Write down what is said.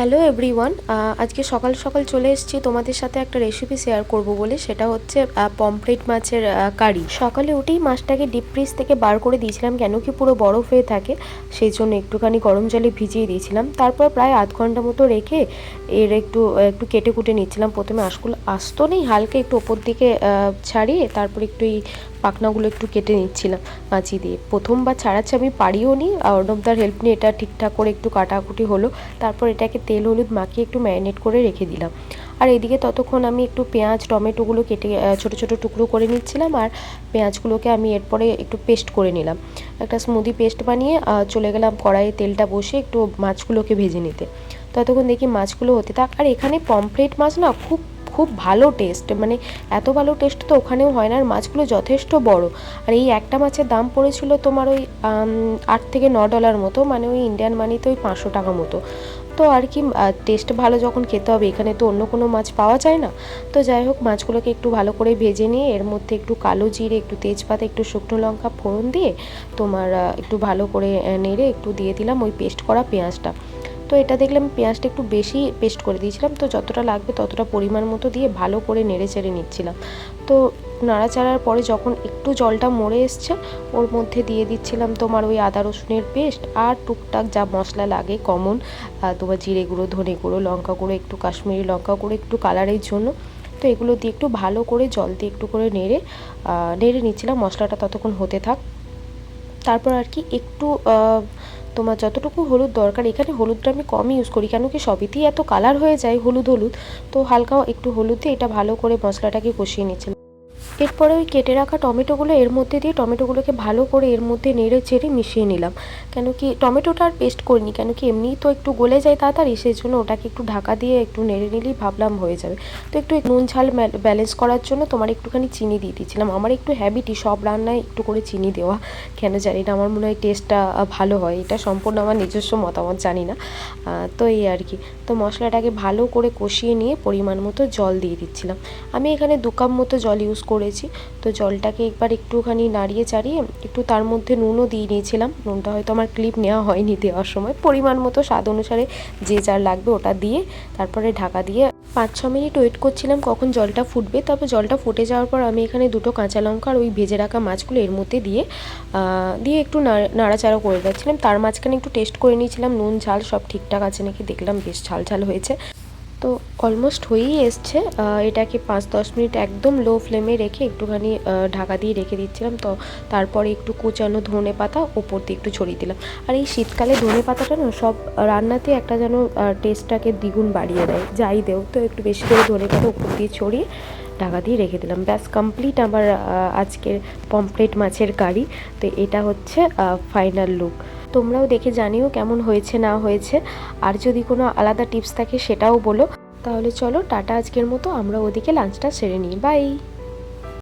Hello everyone আজকে সকাল সকাল চলে এসেছি তোমাদের সাথে একটা রেসিপি শেয়ার করব বলে। সেটা হচ্ছে পমফ্রেট মাছের কারি। সকালে উঠেই মাছটাকে ডিপ ফ্রিজ থেকে বার করে দিয়েছিলাম, কেন কি পুরো বরফ হয়ে থাকে, সেই জন্য একটুখানি গরম জলে ভিজিয়ে দিয়েছিলাম। তারপর প্রায় আধ ঘণ্টা মতো রেখে এর একটু একটু কেটে কুটে নিচ্ছিলাম। প্রথমে আঁশগুলো আসতো নেই, হালকা একটু ওপর দিকে ছাড়িয়ে তারপর একটু এই পাখনাগুলো একটু কেটে নিচ্ছিলাম কাঁচি দিয়ে। প্রথমবার ছাড়াচ্ছে, আমি পারিও নি অর্ণবদার হেল্প নিয়ে এটা ঠিকঠাক করে একটু কাটাকুটি হলো, তারপর এটাকে তেল হলুদ মাখিয়ে একটু ম্যারিনেট করে রেখে দিলাম। আর এদিকে ততক্ষণ আমি একটু পেঁয়াজ, টমেটোগুলো কেটে ছোটো ছোটো টুকরো করে নিচ্ছিলাম, আর পেঁয়াজগুলোকে আমি এরপরে একটু পেস্ট করে নিলাম। একটা স্মুদি পেস্ট বানিয়ে চলে গেলাম কড়াইয়ে তেলটা বসে একটু মাছগুলোকে ভেজে নিতে। ততক্ষণ দেখি মাছগুলো হতে থাক। আর এখানে পমফ্রেট মাছ না, খুব খুব ভালো টেস্ট মানে এত ভালো টেস্ট তো ওখানেও হয় না, আর মাছগুলো যথেষ্ট বড়। আর এই একটা মাছের দাম পড়েছিল তোমার ওই আট থেকে ন ডলার মতো মানে ওই ইন্ডিয়ান মানিতে ওই পাঁচশো টাকা মতো। তো আর কি টেস্ট ভালো যখন খেতে হবে, এখানে তো অন্য কোনো মাছ পাওয়া যায় না। তো যাই হোক, মাছগুলোকে একটু ভালো করে ভেজে নিয়ে, এর মধ্যে একটু কালো জিরে, একটু তেজপাতা, একটু শুকনো লঙ্কা ফোড়ন দিয়ে তোমার একটু ভালো করে নেড়ে একটু দিয়ে দিলাম ওই পেস্ট করা পেঁয়াজটা। তো এটা দেখলাম পেঁয়াজটা একটু বেশি পেস্ট করে দিয়েছিলাম, তো যতটা লাগবে ততটা পরিমাণ মতো দিয়ে ভালো করে নেড়ে চেড়ে নিচ্ছিলাম। তো নাড়াচাড়ার পরে যখন একটু জলটা মরে এসছে, ওর মধ্যে দিয়ে দিচ্ছিলাম তোমার ওই আদা রসুনের পেস্ট আর টুকটাক যা মশলা লাগে কমন তোমার জিরে গুঁড়ো, ধনে গুঁড়ো, লঙ্কা গুঁড়ো, একটু কাশ্মীরি লঙ্কা গুঁড়ো, একটু কালারের জন্য। তো এগুলো দিয়ে একটু ভালো করে জল দিয়ে একটু করে নেড়ে নেড়ে নিচ্ছিলাম, মশলাটা ততক্ষণ হতে থাক। তারপর আর কি একটু তোমার যতটুকু হলুদ দরকার, এখানে হলুদটা আমি কম ইউজ করি। কেন কি সবইতেই এত কালার হয়ে যায় হলুদ হলুদ, তো হালকা একটু হলুদ দিয়ে এটা ভালো করে মশলাটাকে কষিয়ে নিচ্ছিলাম এরপরে ওই কেটে রাখা টমেটোগুলো এর মধ্যে দিয়ে টমেটোগুলোকে ভালো করে এর মধ্যে নেড়ে চেড়ে মিশিয়ে নিলাম। কেন কি টমেটোটা আর পেস্ট করিনি, কেন কি এমনিই তো একটু গলে যায় তাড়াতাড়ি সেই জন্য ওটাকে একটু ঢাকা দিয়ে একটু নেড়ে নিলেই ভাবলাম হয়ে যাবে। তো একটু নুন ঝাল ব্যালেন্স করার জন্য তোমার একটুখানি চিনি দিয়ে দিয়েছিলাম। আমার একটু হ্যাবিটই সব রান্নায় একটু করে চিনি দেওয়া। কেন জানি না, আমার মনে হয় টেস্টটা ভালো হয়। এটা সম্পূর্ণ আমার নিজস্ব মতামত, জানি না। তো এই আর কি। তো মশলাটাকে ভালো করে কষিয়ে নিয়ে পরিমাণ মতো জল দিয়ে দিচ্ছিলাম। আমি এখানে দু কাপ মতো জল ইউজ করেছি। তো জলটাকে একবার একটুখানি নাড়িয়ে চাড়িয়ে একটু তার মধ্যে নুনও দিয়ে নিয়েছিলাম। নুনটা হয়তো আমার ক্লিপ নেওয়া হয়নি দেওয়ার সময়। পরিমাণ মতো স্বাদ অনুসারে যে যার লাগবে ওটা দিয়ে তারপরে ঢাকা দিয়ে পাঁচ, ছ মিনিট ওয়েট করছিলাম কখন জলটা ফুটবে। তবে জলটা ফুটে যাওয়ার পর আমি এখানে দুটো কাঁচা লঙ্কা আর ওই ভেজে রাখা মাছগুলো এর মধ্যে দিয়ে দিয়ে একটু নাড়- নাড়াচাড়া করে যাচ্ছিলাম। তার মাঝখানে একটু টেস্ট করে নিয়েছিলাম। নুন, ঝাল সব ঠিকঠাক আছে নাকি দেখলাম বেশ ঝাল ঝাল হয়েছে। অলমোস্ট হয়েই এসছে। এটাকে পাঁচ দশ মিনিট একদম লো ফ্লেমে রেখে একটুখানি ঢাকা দিয়ে রেখে দিচ্ছিলাম। তো তারপরে একটু কুচানো ধনে পাতা ওপর দিয়ে একটু ছড়িয়ে দিলাম। আর এই শীতকালে ধনে পাতাটা না, সব রান্নাতে একটা যেন টেস্টটাকে দ্বিগুণ বাড়িয়ে দেয়। যাই দেও তো একটু বেশি করে ধনে পাতা উপর দিয়ে ছড়িয়ে ঢাকা দিয়ে রেখে দিলাম। ব্যাস কমপ্লিট আমার আজকের পমফ্রেট মাছের কারি। তো এটা হচ্ছে ফাইনাল লুক তোমরাও দেখে জানিও কেমন হয়েছে, না হয়েছে। আর যদি কোনো আলাদা টিপস থাকে সেটাও বলো। তাহলে চলো টাটা আজকের মতো আমরা ওদিকে লাঞ্চটা সেরে নিই বাই